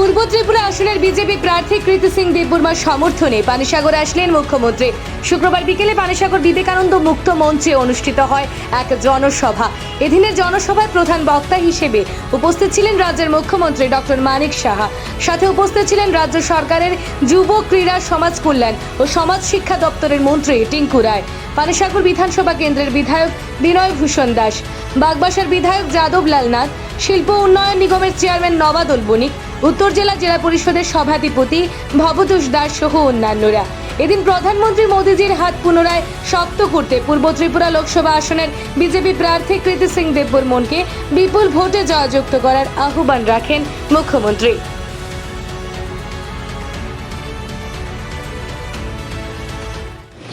পূর্ব ত্রিপুরা আসনের বিজেপি প্রার্থী কৃতি সিং দেববর্মার সমর্থনে পানিসাগর আসলেন মুখ্যমন্ত্রী। শুক্রবার বিকেলে পানিসাগর বিবেকানন্দ মুক্ত মঞ্চে অনুষ্ঠিত হয় এক জনসভা। এদিনের জনসভায় প্রধান বক্তা হিসেবে উপস্থিত ছিলেন রাজ্যের মুখ্যমন্ত্রী ডক্টর মানিক সাহা। সাথে উপস্থিত ছিলেন রাজ্য সরকারের যুব ক্রীড়া সমাজ কল্যাণ ও সমাজ শিক্ষা দপ্তরের মন্ত্রী টিঙ্কু রায়। পানিসাগর বিধানসভা কেন্দ্রের বিধায়ক বিনয় ভূষণ দাস। বাগবাসার বিধায়ক যাদব লাল নাথ শিল্প উন্নয়ন নিগমের চেয়ারম্যান নবাদল বণিক, উত্তর জেলা জেলা পরিষদের সভাধিপতি ভবতোষ দাস সহ অন্যান্যরা। এদিন প্রধানমন্ত্রী মোদীজির হাত পুনরায় শক্ত করতে পূর্ব ত্রিপুরা লোকসভা আসনের বিজেপি প্রার্থী কৃতি সিং দেববর্মনকে বিপুল ভোটে জয়যুক্ত করার আহ্বান রাখেন মুখ্যমন্ত্রী।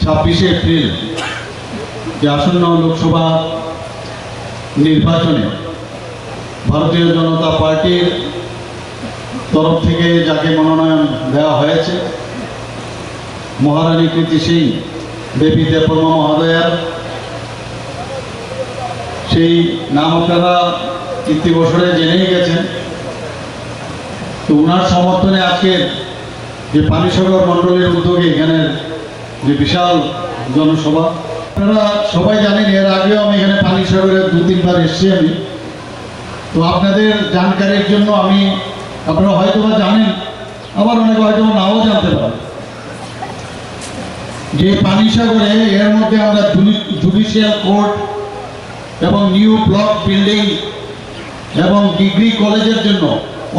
ছাব্বিশে এপ্রিল যে আসন্ন লোকসভা নির্বাচনে ভারতীয় জনতা পার্টির তরফ থেকে যাকে মনোনয়ন দেওয়া হয়েছে, মহারানী কৃতি সিং দেবী দেববর্মা মহোদয়ার, সেই নাম আপনারা কীর্তি বছরে জেনেই গেছেন। তো ওনার সমর্থনে আজকের যে পানিসাগর মণ্ডলের উদ্যোগে এখানে যে বিশাল জনসভা, আপনারা সবাই জানেন, এর আগেও আমি এখানে পানিসাগরে দু তিনবার এসেছি আমি। তো আপনাদের জানকারির জন্য আমি, আপনারা হয়তো বা জানেন, আবার অনেকে হয়তো নাও জানতে পারেন। যে পানিসাগরে এর মধ্যে আমরা জুডিশিয়াল কোর্ট এবং নিউ ব্লক বিল্ডিং এবং ডিগ্রি কলেজের জন্য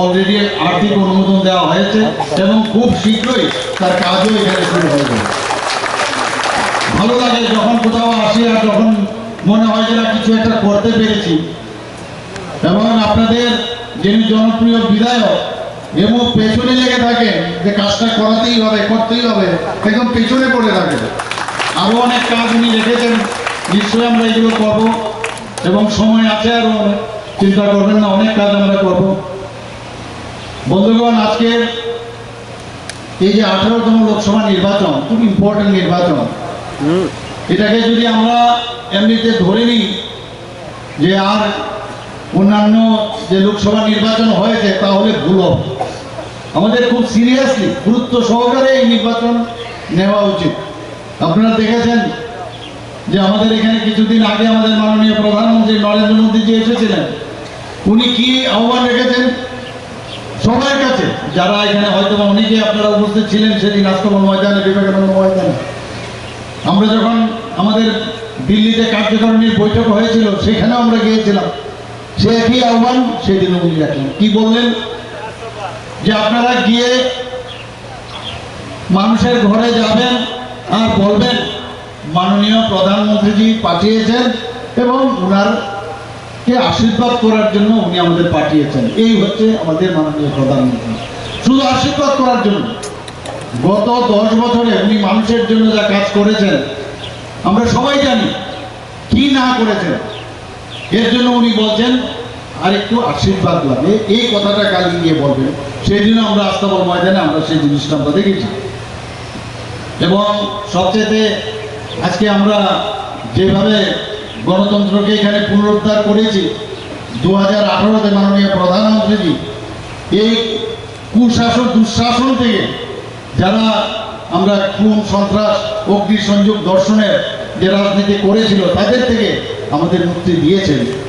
অলরেডি আর্থিক অনুমোদন দেওয়া হয়েছে এবং খুব শীঘ্রই তার কাজও এখানে শুরু হয়ে যাবে। ভালো লাগে যখন কোথাও আসি আর যখন মনে হয় যে না, কিছু একটা করতে পেরেছি এবং আপনাদের যিনি জনপ্রিয় বিধায়ক এবং পেছনে লেগে থাকে যে কাজটা করাতেই হবে করতেই হবে একদম পেছনে পড়ে থাকে আরও অনেক কাজ উনি রেখেছেন নিশ্চয়ই আমরা এগুলো করব। এবং সময় আছে আরও চিন্তা করবেন না অনেক কাজ আমরা করব। বন্ধুগণ আজকে এই যে আঠারোতম লোকসভা নির্বাচন খুব ইম্পর্টেন্ট নির্বাচন। এটাকে যদি আমরা এমনিতে ধরে নিই যে আর অন্যান্য যে লোকসভা নির্বাচন হয়েছে তাহলে ভুল হবে। আমাদের খুব সিরিয়াসলি গুরুত্ব সহকারে এই নির্বাচন নেওয়া উচিত। আপনারা দেখেছেন যে আমাদের এখানে কিছুদিন আগে আমাদের মাননীয় প্রধানমন্ত্রী নরেন্দ্র মোদীজি এসেছিলেন, উনি কি আহ্বান রেখেছেন? সবার কাছে। যারা এখানে হয়তো অনেকে আপনারা উপস্থিত ছিলেন সেদিন আস্তমন ময়দানে, বিবেকানন্দ ময়দানে। আমরা যখন আমাদের দিল্লিতে কার্যকারিণীর বৈঠক হয়েছিল, সেখানেও আমরা গিয়েছিলাম। সে একই আহ্বান সেদিন উনি রাখলেন। কি বললেন? যে আপনারা গিয়ে মানুষের ঘরে যাবেন আর বলবেন, মাননীয় প্রধানমন্ত্রীজি পাঠিয়েছেন এবং ওনার কে আশীর্বাদ করার জন্য উনি আমাদের পাঠিয়েছেন। এই হচ্ছে আমাদের মাননীয় প্রধানমন্ত্রী। শুধু আশীর্বাদ করার জন্য। গত দশ বছরে উনি মানুষের জন্য যা কাজ করেছেন, আমরা সবাই জানি, কি না করেছেন। এর জন্য উনি বলছেন আর একটু আশীর্বাদ লাগে। এই কথাটা কালি গিয়ে বলবেন, সেই জন্য আমরা আস্তাবল ময়দানে আমরা সেই জিনিসটা আমরা দেখেছি। এবং সবচেয়ে আজকে আমরা যেভাবে গণতন্ত্রকে এখানে পুনরুদ্ধার করেছি দু হাজার আঠারোতে মাননীয় প্রধানমন্ত্রীজি, এই কুশাসন, দুঃশাসন থেকে যারা আমরা খুন, সন্ত্রাস, অগ্নিসংযোগ দর্শনের যে রাজনীতি করেছিল, তাদের থেকে আমাদের মুক্তি দিয়েছেন।